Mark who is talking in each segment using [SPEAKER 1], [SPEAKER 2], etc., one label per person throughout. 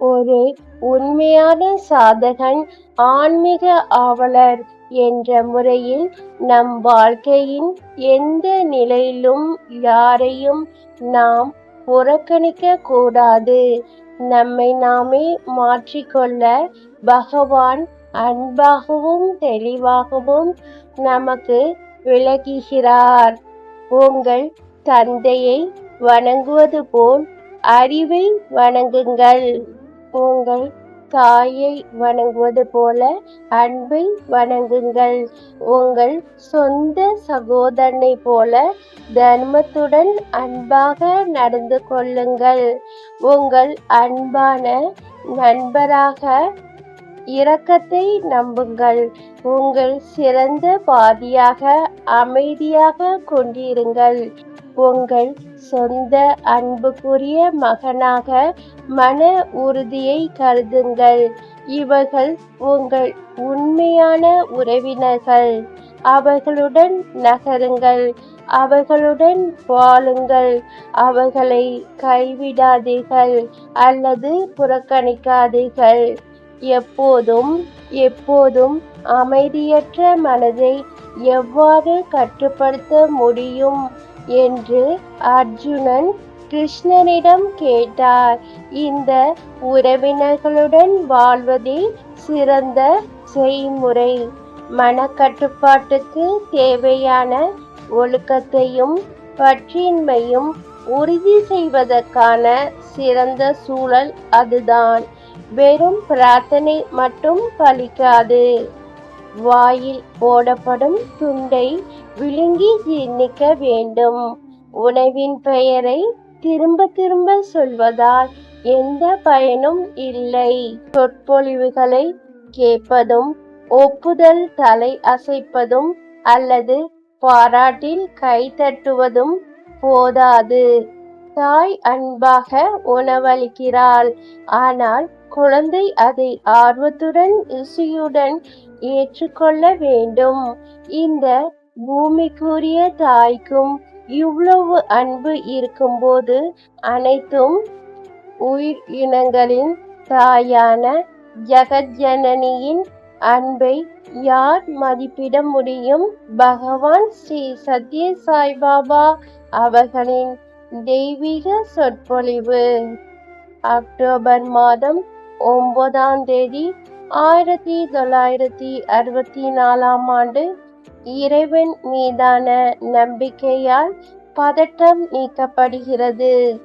[SPEAKER 1] ஒரு உண்மையான சாதகன் ஆன்மீக ஆவலர் என்ற முறையில் நம் வாழ்க்கையின் எந்த நிலையிலும் யாரையும் நாம் புறக்கணிக்க கூடாது. நம்மை நாமே மாற்றிக்கொள்ள பகவான் அன்பாகவும் தெளிவாகவும் நமக்கு விளக்குகிறார். உங்கள் தந்தையை வணங்குவது போல் அறிவை வணங்குங்கள். உங்கள் தாயை வணங்குவது போல அன்பை வணங்குங்கள். உங்கள் சொந்த சகோதரனை போல தர்மத்துடன் அன்பாக நடந்து கொள்ளுங்கள். உங்கள் அன்பான நண்பராக இரக்கத்தை நம்புங்கள். உங்கள் சிறந்த பாதியாக அமைதியாக கொண்டிருங்கள். உங்கள் சொந்த அன்புக்குரிய மகனாக மன உறுதியை கருதுங்கள். இவர்கள் உங்கள் உண்மையான உறவினர்கள். அவர்களுடன் நகருங்கள். அவர்களுடன் வாழுங்கள். அவர்களை கைவிடாதீர்கள் அல்லது புறக்கணிக்காதீர்கள். எப்போதும் எப்போதும் அமைதியற்ற மனதை எவ்வாறு கட்டுப்படுத்த முடியும்? என்று அர்ஜுனன் கிருஷ்ணனிடம் கேட்டார். இந்த உறவினர்களுடன் வாழ்வதே சிறந்த செய்முறை. மனக்கட்டுப்பாட்டுக்கு தேவையான ஒழுக்கத்தையும் பற்றின்மையும் உறுதி செய்வதற்கான சிறந்த சூழல் அதுதான். வெறும் பிரார்த்தனை மட்டும் பலிக்காது. வாயில் போடப்படும் துண்டை விழுங்கி ஜீர்ணிக்க வேண்டும். உணவின் பெயரை திரும்ப திரும்ப சொல்வதால் எந்த பயனும் இல்லை. சொற்பொழிவுகளை கேட்பதும் ஒப்புதல் தலை அசைப்பதும் அல்லது பாராட்டில் கை தட்டுவதும் போதாது. தாய் அன்பாக உணவளிக்கிறாள். ஆனால் குழந்தை அதை ஆர்வத்துடன் ருசியுடன் ஏற்றுக்கொள்ள வேண்டும். இந்த பூமிக்குரிய தாய்க்கும் இவ்வளவு அன்பு இருக்கும்போது அனைத்தும் உயிர் இனங்களின் தாயான ஜெகஜனனியின் அன்பை யார் மதிப்பிட முடியும்? பகவான் ஸ்ரீ சத்ய சாய்பாபா அவர்களின் தெய்வீக சொற்பொழிவு. அக்டோபர் மாதம் ஒன்பதாம் தேதி ஆயிரத்தி தொள்ளாயிரத்தி அறுபத்தி நாலாம் ஆண்டு இறைவன் மீதான நம்பிக்கையால் பதட்டம் நீக்கப்படுகிறது.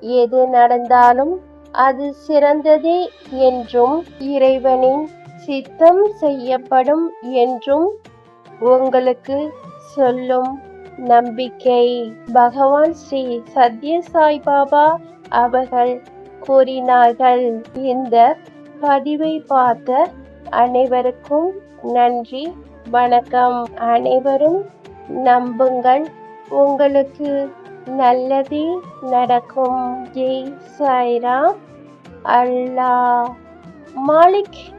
[SPEAKER 1] எது நடந்தாலும் அது சிறந்ததே என்றும் இறைவனின் சித்தம் செய்யப்படும் என்றும் உங்களுக்கு சொல்லும் நம்பிக்கை. பகவான் ஸ்ரீ சத்ய சாய்பாபா அவர்கள் கூறினார்கள். இந்த பதிவை பார்த்த அனைவருக்கும் நன்றி. வணக்கம். அனைவரும் நம்புங்கள். உங்களுக்கு நல்லதே நடக்கும். ஜெய் சாய்ராம். அல்லாஹ். மாலிக்.